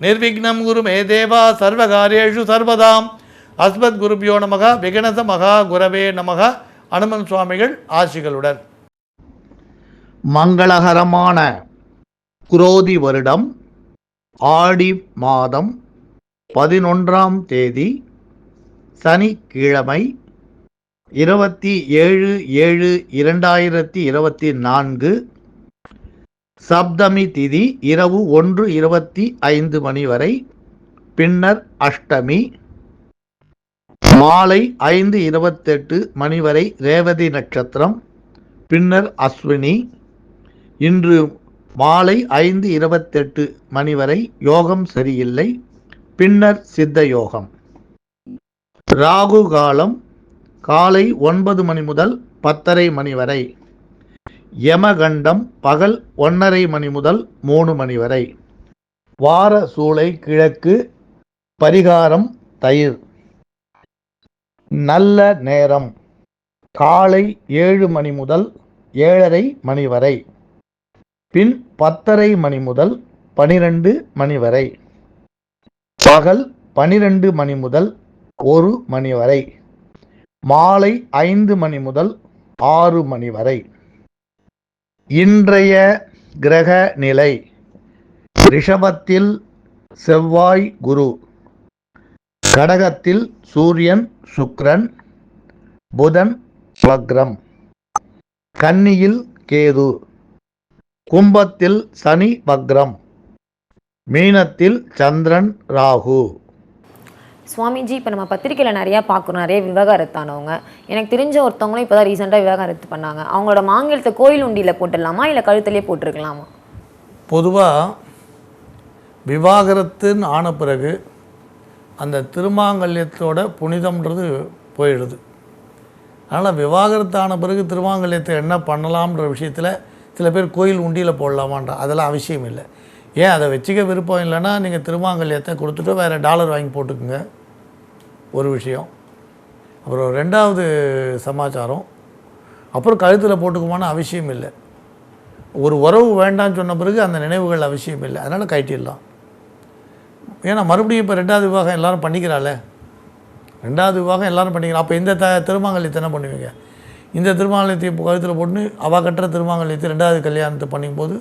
நிர்விக்னம் குரு மே தேவா சர்வகாரியேஷு சர்வதாம். அஸ்மத் குருபியோ நமக விகணச மகா குரவே நமக. அனுமன் சுவாமிகள் ஆசிகளுடன். மங்களகரமான குரோதி வருடம் ஆடி மாதம் பதினொன்றாம் தேதி சனிக்கிழமை இருபத்தி ஏழு ஏழு இரண்டாயிரத்தி இருபத்தி நான்கு சப்தமி திதி இரவு ஒன்று இருபத்தி ஐந்து மணி வரை பின்னர் அஷ்டமி. மாலை ஐந்து இருபத்தெட்டு மணி வரை ரேவதி நட்சத்திரம் பின்னர் அஸ்வினி. இன்று மாலை ஐந்து இருபத்தெட்டு மணி வரை யோகம் சரியில்லை பின்னர் சித்த யோகம். ராகு காலம் காலை ஒன்பது மணி முதல் பத்தரை மணி வரை. யமகண்டம் பகல் ஒன்றரை மணி முதல் மூணு மணி வரை. வார சூளை கிழக்கு பரிகாரம் தயிர். நல்ல நேரம். காலை ஏழு மணி முதல் ஏழரை மணி வரை. பின் பத்தரை மணி முதல் பனிரெண்டு மணி வரை. பகல் பனிரெண்டு மணி முதல் ஒரு மணி வரை. மாலை ஐந்து மணி முதல் ஆறு மணி வரை. இன்றைய கிரக நிலை. ரிஷபத்தில் செவ்வாய் குரு. கடகத்தில் சூரியன் சுக்ரன் புதன் வக்ரம். கன்னியில் கேது. கும்பத்தில் சனி வக்ரம். மீனத்தில் சந்திரன் ராகு. சுவாமிஜி இப்போ நம்ம பத்திரிக்கையில் நிறையா பார்க்குறோம். நிறைய விவகாரத்தானவங்க. எனக்கு தெரிஞ்ச ஒருத்தவங்களும் இப்போ தான் ரீசெண்டாக விவகாரத்து பண்ணாங்க. அவங்களோட மாங்கலத்தை கோயில் உண்டியில் போட்டுடலாமா? இல்லை கழுத்துலேயே போட்டிருக்கலாமா? பொதுவாக விவாகரத்துன்னு ஆன பிறகு அந்த திருமாங்கல்யத்தோட புனிதம்ன்றது போயிடுது. அதனால் விவாகரத்து ஆன பிறகு திருமாங்கல்யத்தை என்ன பண்ணலாம்ன்ற விஷயத்தில் சில பேர் கோயில் உண்டியில் போடலாமான்ற அதெல்லாம் அவசியம் இல்லை. ஏன் அதை வச்சுக்க விருப்பம் இல்லைன்னா நீங்கள் திருமாங்கல்யத்தை கொடுத்துட்டு வேறு டாலர் வாங்கி போட்டுக்குங்க. ஒரு விஷயம். அப்புறம் ரெண்டாவது சமாச்சாரம் அப்புறம் கழுத்தில் போட்டுக்குமான்னு அவசியம் இல்லை. ஒரு உறவு வேண்டாம்னு சொன்ன பிறகு அந்த நினைவுகள் அவசியம் இல்லை. அதனால் கைட்டிடலாம் ஏன்னா மறுபடியும் இப்போ ரெண்டாவது விவாகம் எல்லோரும் பண்ணிக்கிறாளே. ரெண்டாவது விவாகம் எல்லோரும் பண்ணிக்கிறான் அப்போ இந்த த திருமாங்கல்யத்தை என்ன பண்ணுவீங்க? இந்த திருமாங்கல்யத்தை இப்போ கழுத்தில் போட்டு அவள் கட்டுற திருமாங்கல்யத்தை ரெண்டாவது கல்யாணத்தை பண்ணும்போது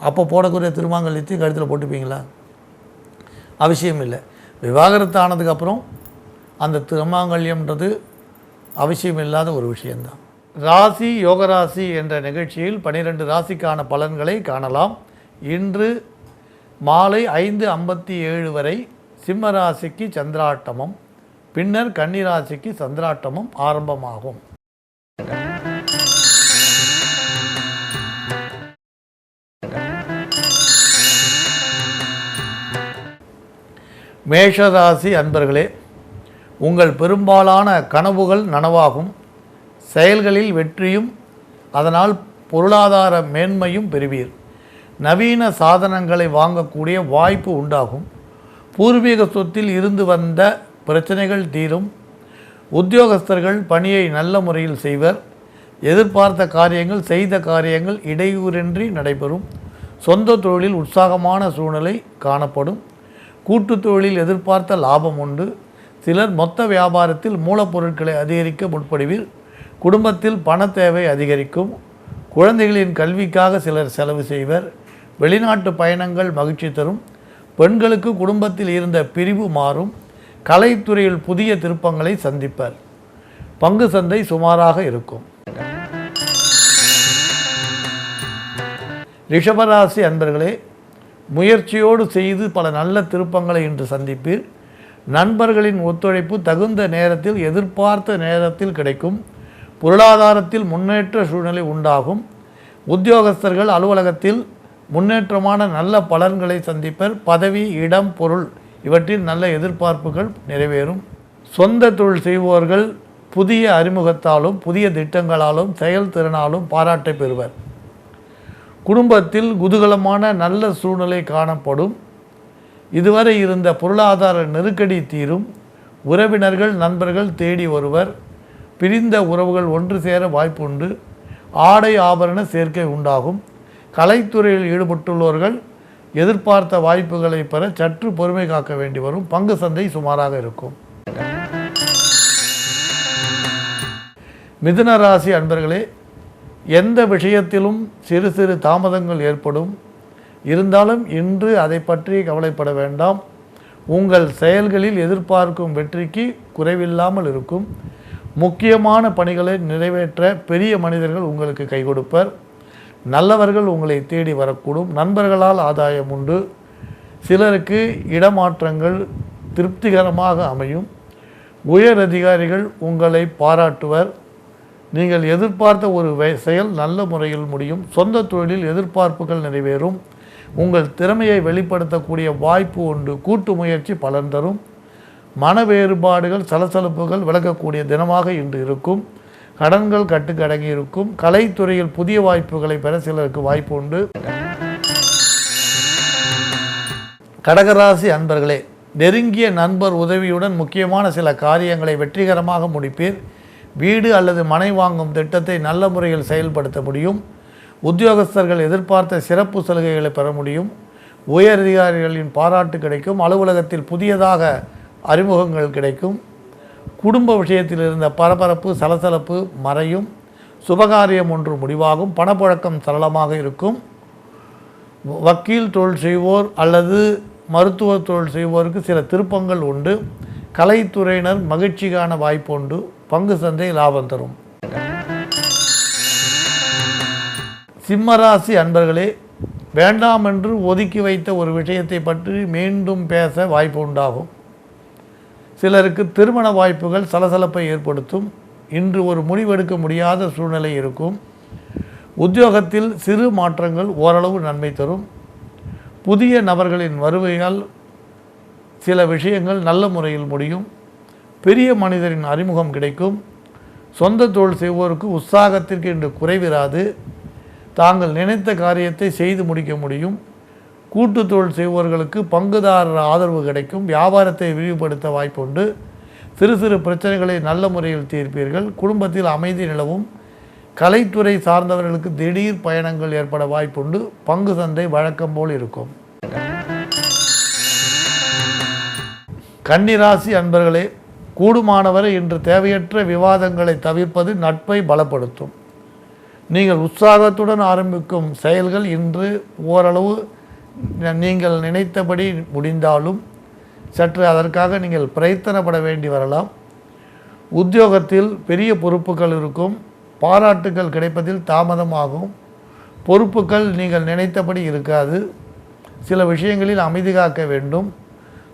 அப்போ போடக்கூடிய திருமாங்கல்யத்தையும் கழுத்தில் போட்டுப்பீங்களா? அவசியம் இல்லை. விவாகரத்து ஆனதுக்கப்புறம் அந்த திருமாங்கல்யம்ன்றது அவசியம் இல்லாத ஒரு விஷயந்தான் ராசி யோகராசி என்ற நிகழ்ச்சியில் பனிரெண்டு ராசிக்கான பலன்களை காணலாம். இன்று மாலை ஐந்து ஐம்பத்தி ஏழு வரை சிம்ம ராசிக்கு சந்திராட்டமம் பின்னர் கன்னிராசிக்கு சந்திராட்டமும் ஆரம்பமாகும். மேஷராசி அன்பர்களே உங்கள் பெரும்பாலான கனவுகள் நனவாகும் செயல்களில் வெற்றியும் அதனால் பொருளாதார மேன்மையும் பெறுவீர். நவீன சாதனங்களை வாங்கக்கூடிய வாய்ப்பு உண்டாகும். பூர்வீக சொத்தில் இருந்து வந்த பிரச்சனைகள் தீரும். உத்தியோகஸ்தர்கள் பணியை நல்ல முறையில் செய்வர். எதிர்பார்த்த காரியங்கள் செய்த காரியங்கள் இடையூறின்றி நடைபெறும். சொந்த தொழிலில் உற்சாகமான சூழ்நிலை காணப்படும். கூட்டுத் தொழிலில் எதிர்பார்த்த லாபம் உண்டு. சிலர் மொத்த வியாபாரத்தில் மூலப்பொருட்களை அதிகரிக்க முற்படுவீர். குடும்பத்தில் பண தேவை அதிகரிக்கும். குழந்தைகளின் கல்விக்காக சிலர் செலவு செய்வர். வெளிநாட்டு பயணங்கள் மகிழ்ச்சி தரும். பெண்களுக்கு குடும்பத்தில் இருந்த பிரிவு மாறும். கலைத்துறையில் புதிய திருப்பங்களை சந்திப்பர். பங்கு சந்தை சுமாராக இருக்கும். ரிஷபராசி அன்பர்களே முயற்சியோடு செய்து பல நல்ல திருப்பங்களை இன்று சந்திப்பீர். நண்பர்களின் ஒத்துழைப்பு தகுந்த நேரத்தில் எதிர்பார்த்த நேரத்தில் கிடைக்கும். பொருளாதாரத்தில் முன்னேற்ற சூழ்நிலை உண்டாகும். உத்தியோகஸ்தர்கள் அலுவலகத்தில் முன்னேற்றமான நல்ல பலன்களை சந்திப்பர். பதவி இடம் பொருள் இவற்றில் நல்ல எதிர்பார்ப்புகள் நிறைவேறும். சொந்த தொழில் செய்பவர்கள் புதிய அறிமுகத்தாலும் புதிய திட்டங்களாலும் செயல்திறனாலும் பாராட்டை பெறுவர். குடும்பத்தில் குதூகலமான நல்ல சூழ்நிலை காணப்படும். இதுவரை இருந்த பொருளாதார நெருக்கடி தீரும். உறவினர்கள் நண்பர்கள் தேடி வருவர். பிரிந்த உறவுகள் ஒன்று சேர வாய்ப்புண்டு. ஆடை ஆபரண சேர்க்கை உண்டாகும். கலைத்துறையில் ஈடுபட்டுள்ளவர்கள் எதிர்பார்த்த வாய்ப்புகளை பெற சற்று பொறுமை காக்க வேண்டி வரும். பங்கு சந்தை சுமாராக இருக்கும். மிதுன ராசி அன்பர்களே எந்த விஷயத்திலும் சிறு சிறு தாமதங்கள் ஏற்படும். இருந்தாலும் இன்று அதை பற்றி கவலைப்பட வேண்டாம். உங்கள் செயல்களில் எதிர்பார்க்கும் வெற்றிக்கு குறைவில்லாமல் இருக்கும். முக்கியமான பணிகளை நிறைவேற்ற பெரிய மனிதர்கள் உங்களுக்கு கை கொடுப்பர். நல்லவர்கள் உங்களை தேடி வரக்கூடும். நண்பர்களால் ஆதாயம் உண்டு. சிலருக்கு இடமாற்றங்கள் திருப்திகரமாக அமையும். உயர் அதிகாரிகள் உங்களை பாராட்டுவர். நீங்கள் எதிர்பார்த்த ஒரு செயல் நல்ல முறையில் முடியும். சொந்த தொழிலில் எதிர்பார்ப்புகள் நிறைவேறும். உங்கள் திறமையை வெளிப்படுத்தக்கூடிய வாய்ப்பு உண்டு. கூட்டு முயற்சி பலன் தரும். மன வேறுபாடுகள் சலசலப்புகள் விளக்கக்கூடிய தினமாக இன்று இருக்கும். கடன்கள் கட்டுக்கடங்கி இருக்கும். கலைத்துறையில் புதிய வாய்ப்புகளை பெற சிலருக்கு வாய்ப்பு உண்டு. கடகராசி அன்பர்களே நெருங்கிய நண்பர் உதவியுடன் முக்கியமான சில காரியங்களை வெற்றிகரமாக முடிப்பீர். வீடு அல்லது மனை வாங்கும் திட்டத்தை நல்ல முறையில் செயல்படுத்த முடியும். உத்தியோகஸ்தர்கள் எதிர்பார்த்த சிறப்பு சலுகைகளை பெற முடியும். உயர் அதிகாரிகளின் பாராட்டு கிடைக்கும். அலுவலகத்தில் புதியதாக அறிமுகங்கள் கிடைக்கும். குடும்ப விஷயத்தில் இருந்த பரபரப்பு சலசலப்பு மறையும். சுபகாரியம் ஒன்று முடிவாகும். பணப்புழக்கம் சரளமாக இருக்கும். வக்கீல் தொழில் செய்வோர் அல்லது மருத்துவ தொழில் செய்வோருக்கு சில திருப்பங்கள் உண்டு. கலைத்துறையினர் மகிழ்ச்சிக்கான வாய்ப்பு உண்டு. பங்கு சந்தை லாபம் தரும். சிம்மராசி அன்பர்களே வேண்டாம் என்று ஒதுக்கி வைத்த ஒரு விஷயத்தை பற்றி மீண்டும் பேச வாய்ப்பு உண்டாகும். சிலருக்கு திருமண வாய்ப்புகள் சலசலப்பை ஏற்படுத்தும். இன்று ஒரு முடிவெடுக்க முடியாத சூழ்நிலை இருக்கும். உத்தியோகத்தில் சிறு மாற்றங்கள் ஓரளவு நன்மை தரும். புதிய நபர்களின் வருகையால் சில விஷயங்கள் நல்ல முறையில் முடியும். பெரிய மனிதரின் அறிமுகம் கிடைக்கும். சொந்த தொழில் செய்வோருக்கு உற்சாகத்திற்கு இன்று குறைவிராது. தாங்கள் நினைத்த காரியத்தை செய்து முடிக்க முடியும். கூட்டு தொழில் செய்வோர்களுக்கு பங்குதாரர் ஆதரவு கிடைக்கும். வியாபாரத்தை விரிவுபடுத்த வாய்ப்புண்டு. சிறு சிறு பிரச்சனைகளை நல்ல முறையில் தீர்ப்பீர்கள். குடும்பத்தில் அமைதி நிலவும். கலைத்துறை சார்ந்தவர்களுக்கு திடீர் பயணங்கள் ஏற்பட வாய்ப்புண்டு. பங்கு சந்தை வழக்கம் போல் இருக்கும். கன்னிராசி அன்பர்களே கூடுமானவரை இன்று தேவையற்ற விவாதங்களை தவிர்ப்பது நட்பை பலப்படுத்தும். நீங்கள் உற்சாகத்துடன் ஆரம்பிக்கும் செயல்கள் இன்று ஓரளவு நீங்கள் நினைத்தபடி முடிந்தாலும் சற்று அதற்காக நீங்கள் பிரயத்தனப்பட வேண்டி வரலாம். உத்தியோகத்தில் பெரிய பொறுப்புகள் இருக்கும். பாராட்டுகள் கிடைப்பதில் தாமதமாகும். பொறுப்புகள் நீங்கள் நினைத்தபடி இருக்காது. சில விஷயங்களில் அமைதி காக்க வேண்டும்.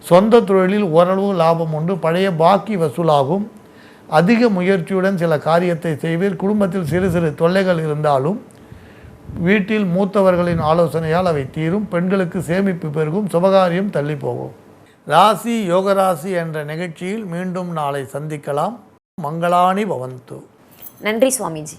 சொந்த தொழிலில் ஓரளவு லாபம் உண்டு பழைய பாக்கி வசூலாகும். அதிக முயற்சியுடன் சில காரியத்தை செய்வீர். குடும்பத்தில் சிறு சிறு தொல்லைகள் இருந்தாலும் வீட்டில் மூத்தவர்களின் ஆலோசனையால் அவை தீரும். பெண்களுக்கு சேமிப்பு பெருகும் சுபகாரியம் தள்ளி போகும். ராசி யோகராசி என்ற நிகழ்ச்சியில் மீண்டும் நாளை சந்திக்கலாம். மங்களானி பவந்து. நன்றி சுவாமிஜி.